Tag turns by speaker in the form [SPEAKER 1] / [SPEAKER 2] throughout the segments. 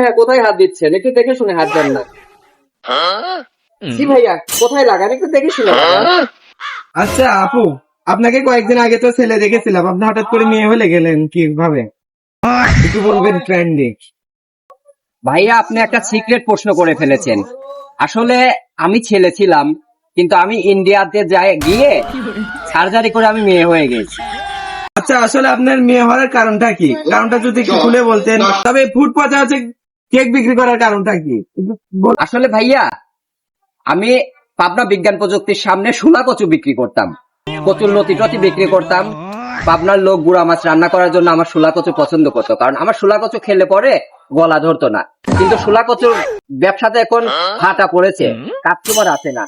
[SPEAKER 1] ভাইয়া কোথায় হাত দিচ্ছেন? একটু দেখে শুনে হাত দেন না। জি ভাইয়া কোথায় লাগান? একটু দেখে শুনে
[SPEAKER 2] আচ্ছা আপু আপনাকে কয়েকদিন আগে তো ছেলে দেখেছিলাম। আপনি হঠাৎ করে মেয়ে হলে গেলেন কীভাবে? একটু বলবেন ট্রেন্ডিং
[SPEAKER 1] ভাইয়া আপনি একটা সিক্রেট প্রশ্ন করে ফেলেছেন। আসলে আমি ছেলে ছিলাম কিন্তু আমি ইন্ডিয়াতে যাই গিয়ে সার্জারি করে আমি মেয়ে হয়ে গেছি।
[SPEAKER 2] আচ্ছা আসলে আপনার মেয়ে হওয়ার কারণটা কি? কারণটা যদি একটু খুলে বলতেন। তবে ফুড পচা হচ্ছে কেক বিক্রি করার কারণটা কি?
[SPEAKER 1] আসলে ভাইয়া, আমি পাবনা বিজ্ঞান প্রযুক্তির সামনে শুলা কচু বিক্রি করতাম। কচুর লতি টতি বিক্রি করতাম। পাবনার লোক গুড়া মাছ রান্না করার জন্য আমার শুলা কচু পছন্দ করতো। কারণ আমার শুলা কচু খেলে পরে গলা ধরতো না। কিন্তু শুলা কচুর ব্যবসাতে এখন হাঁটা পড়েছে কাস্টমার আছে না।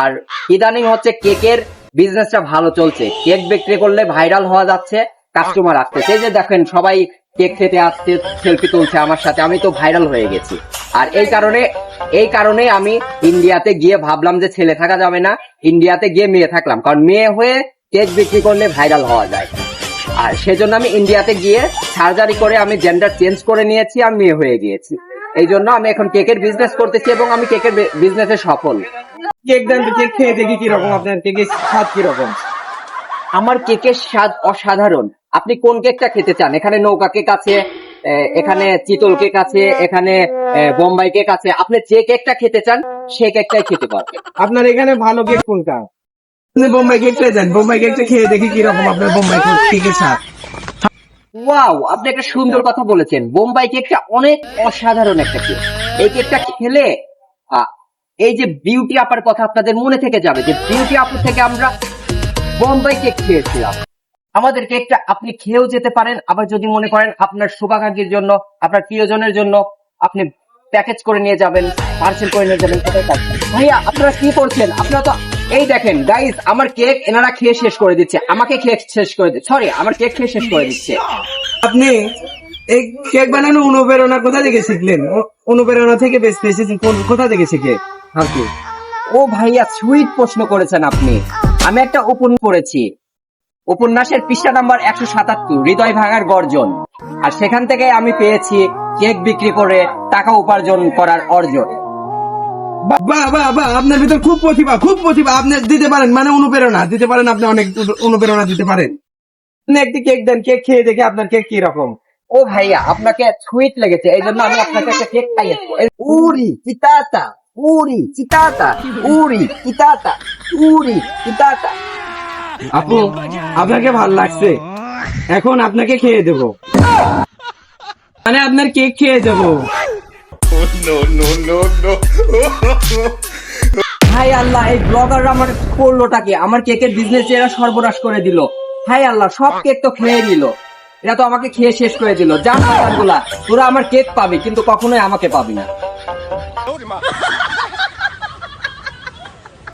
[SPEAKER 1] আর ইদানিং হচ্ছে কেকের বিজনেসটা ভালো চলছে। কেক বিক্রি করলে ভাইরাল হওয়া যাচ্ছে কাস্টমার আসতেছে। যে দেখেন, সবাই কেক খেতে আসতে সেলফি তুলছে আমার সাথে আমি তো ভাইরাল হয়ে গেছি। আর এই কারণে এই কারণে আমি ইন্ডিয়াতে গিয়ে ভাবলাম যে ছেলে থাকা যাবে না ইন্ডিয়াতে গিয়ে মেয়ে থাকলাম। কারণ মেয়ে হয়ে কেক বিক্রি করলে ভাইরাল হওয়া যায়। আর সেজন্য আমি ইন্ডিয়াতে গিয়ে সার্জারি করে আমি জেন্ডার চেঞ্জ করে নিয়েছি আর মেয়ে হয়ে গিয়েছি। এই জন্য আমি এখন কেকের বিজনেস করতেছি এবং আমি কেকের বিজনেসে সফল।
[SPEAKER 2] কেক দেন কেক খেয়ে দেখি কীরকম আপনার কেকের স্বাদ কীরকম?
[SPEAKER 1] আমার কেকের স্বাদ অসাধারণ। আপনি কোন কেকটা খেতে চান? এখানে নৌকা কেক আছে এখানে চিতল কেক আছে এখানে বোম্বাই কেক আছে। আপনি যে কেকটা খেতে চান সে কেকটাই খেতে পারবেন।
[SPEAKER 2] আপনার এখানে ভালো কেক কোনটা? আপনি বোম্বাই কেকটা দেন বোম্বাই কেকটা খেয়ে দেখি কীরকম আপনার বোম্বাই কেকের স্বাদ।
[SPEAKER 1] ওয়াও আপনি একটা সুন্দর কথা বলেছেন। বোম্বাই কেকটা অনেক অসাধারণ একটা কেক। এই কেকটা খেলে এই যে বিউটি আপার কথা আপনাদের মনে থেকে যাবে যে বিউটি আপু থেকে আমরা বোম্বাই কেক খেয়েছিলাম। আমাদের কেকটা আপনি খেয়েও যেতে পারেন আবার যদি মনে করেন আপনার শুভাকাঙ্ক্ষীর জন্য আপনার প্রিয়জনের জন্য আপনি প্যাকেজ করে নিয়ে যাবেন পার্সেল করে নিয়ে যাবেন কোথায়? ভাইয়া আপনারা কি করছেন? আপনারা তো এই দেখেন গাইস আমার কেক এনারা খেয়ে শেষ করে দিচ্ছে আমাকে খেয়ে শেষ করে দিচ্ছে সরি আমার কেক খেয়ে শেষ করে দিচ্ছে।
[SPEAKER 2] আপনি এই কেক বানানো অনুপ্রেরণা কোথা থেকে শিখলেন? অনুপ্রেরণা থেকে বেশ পেয়েছেন কোন- কোথা থেকে শিখে আপনি
[SPEAKER 1] ও ভাইয়া সুইট প্রশ্ন করেছেন আপনি। আমি একটা উপন্যাস পড়েছি। উপন্যাসের পৃষ্ঠা নাম্বার একশো সাতাত্তর হৃদয় ভাঙার গর্জন। আর সেখান থেকে আমি পেয়েছি কেক বিক্রি করে টাকা উপার্জন করার অর্জন।
[SPEAKER 2] বাহ বাহ বাহ আপনার ভিতর খুব প্রতিভা খুব প্রতিভা। আপনি দিতে পারেন মানে অনুপ্রেরণা। দিতে পারেন আপনি অনেক অনুপ্রেরণা দিতে পারেন। একটি কেক দেন কেক খেয়ে দেখে আপনার কেক কি রকম
[SPEAKER 1] ও ভাইয়া আপনাকে সুইট লেগেছে এই জন্য আমি আপনাকে একটা কেক খাইয়েছি উরি চিতাতা উরি চিতাতা উরি চিতাতা উরি চিতাতা।
[SPEAKER 2] আপু, আপনাকে ভালো লাগছে। এখন আপনাকে খেয়ে দেব। মানে আপনার কেক খেয়ে দেব।
[SPEAKER 1] হাই আল্লাহ, এই ব্লগাররা আমার করলোটা কি? আমার কেকের বিজনেস এরা সর্বনাশ করে দিল। হাই আল্লাহ, সব কেক তো খেয়ে নিল। এরা তো আমাকে খেয়ে শেষ করে দিল। যা গুলা তোরা আমার কেক পাবি, কিন্তু কখনোই আমাকে পাবি না।